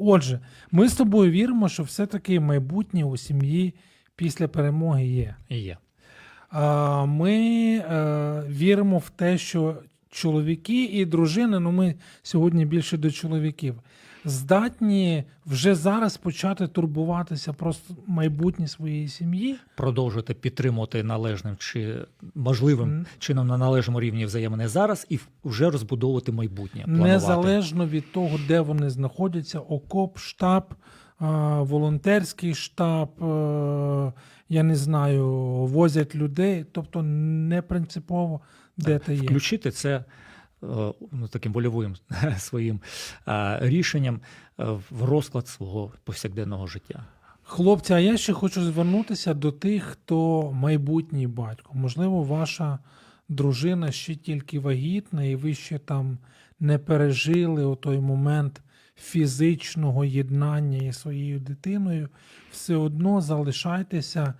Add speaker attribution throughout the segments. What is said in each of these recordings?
Speaker 1: Отже, ми з тобою віримо, що все-таки майбутнє у сім'ї після перемоги є.
Speaker 2: Є.
Speaker 1: А, Ми е, віримо в те, що чоловіки і дружини, ну ми сьогодні більше до чоловіків, здатні вже зараз почати турбуватися про майбутнє своєї сім'ї.
Speaker 2: Продовжувати підтримувати належним чи можливим
Speaker 1: М.
Speaker 2: чином на належному рівні взаємини зараз і вже розбудовувати майбутнє. Планувати.
Speaker 1: Незалежно від того, де вони знаходяться, окоп, штаб, волонтерський штаб, е, я не знаю, возять людей, тобто не принципово, де ти є.
Speaker 2: Включити це ну, таким больовим своїм е, рішенням е, в розклад свого повсякденного життя.
Speaker 1: Хлопці, а я ще хочу звернутися до тих, хто майбутній батько. Можливо, ваша дружина ще тільки вагітна, і ви ще там не пережили у той момент фізичного єднання із своєю дитиною. Все одно залишайтеся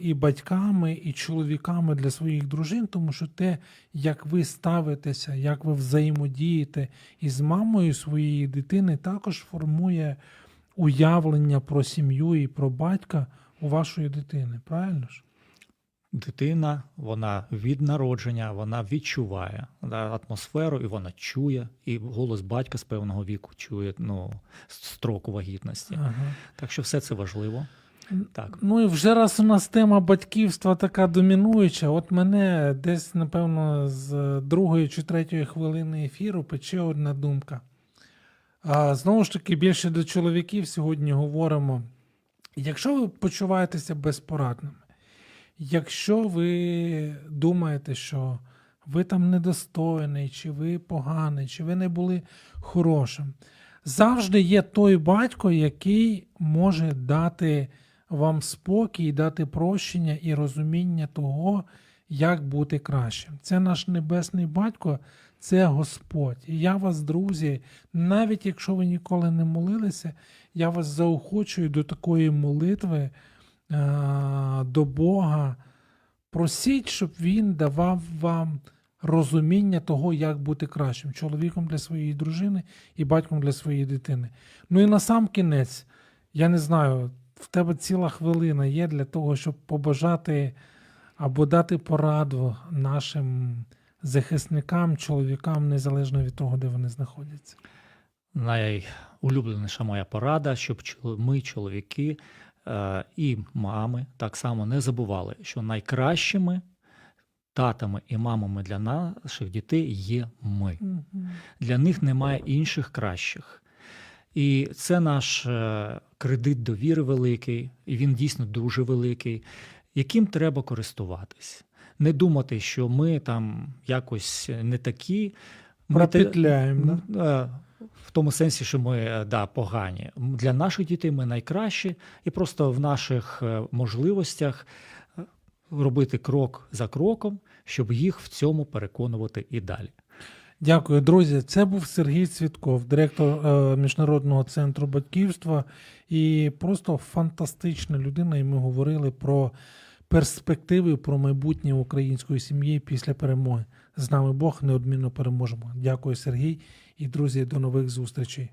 Speaker 1: і батьками, і чоловіками для своїх дружин, тому що те, як ви ставитеся, як ви взаємодієте із мамою своєї дитини, також формує уявлення про сім'ю і про батька у вашої дитини. Правильно ж?
Speaker 2: Дитина, вона від народження, вона відчуває да, атмосферу, і вона чує, і голос батька з певного віку чує ну, строку вагітності.
Speaker 1: Ага.
Speaker 2: Так що все це важливо. Так.
Speaker 1: Ну і вже раз у нас тема батьківства така домінуюча, от мене десь, напевно, з другої чи третьої хвилини ефіру пече одна думка. А, знову ж таки, більше до чоловіків сьогодні говоримо. Якщо ви почуваєтеся безпорадними, якщо ви думаєте, що ви там недостойний, чи ви поганий, чи ви не були хорошим, завжди є той батько, який може дати вам спокій, дати прощення і розуміння того, як бути кращим. Це наш небесний батько, це Господь. І я вас, друзі, навіть якщо ви ніколи не молилися, я вас заохочую до такої молитви е, до Бога. Просіть, щоб Він давав вам розуміння того, як бути кращим чоловіком для своєї дружини і батьком для своєї дитини. Ну і на сам кінець, я не знаю, в тебе ціла хвилина є для того, щоб побажати або дати пораду нашим захисникам, чоловікам, незалежно від того, де вони знаходяться.
Speaker 2: Найулюбленіша моя порада, щоб ми, чоловіки е, і мами, так само не забували, що найкращими татами і мамами для наших дітей є ми. Для них немає інших кращих. І це наш е, кредит довіри великий, і він дійсно дуже великий, яким треба користуватись. Не думати, що ми там якось не такі. Ми
Speaker 1: Пропетляємо, да?
Speaker 2: Е, В тому сенсі, що ми е, да, погані. Для наших дітей ми найкращі, і просто в наших можливостях робити крок за кроком, щоб їх в цьому переконувати і далі.
Speaker 1: Дякую, друзі. Це був Сергій Цвітков, директор е, Міжнародного центру батьківства, і просто фантастична людина. І ми говорили про перспективи, про майбутнє української сім'ї після перемоги. З нами Бог неодмінно переможемо. Дякую, Сергій, і друзі, до нових зустрічей.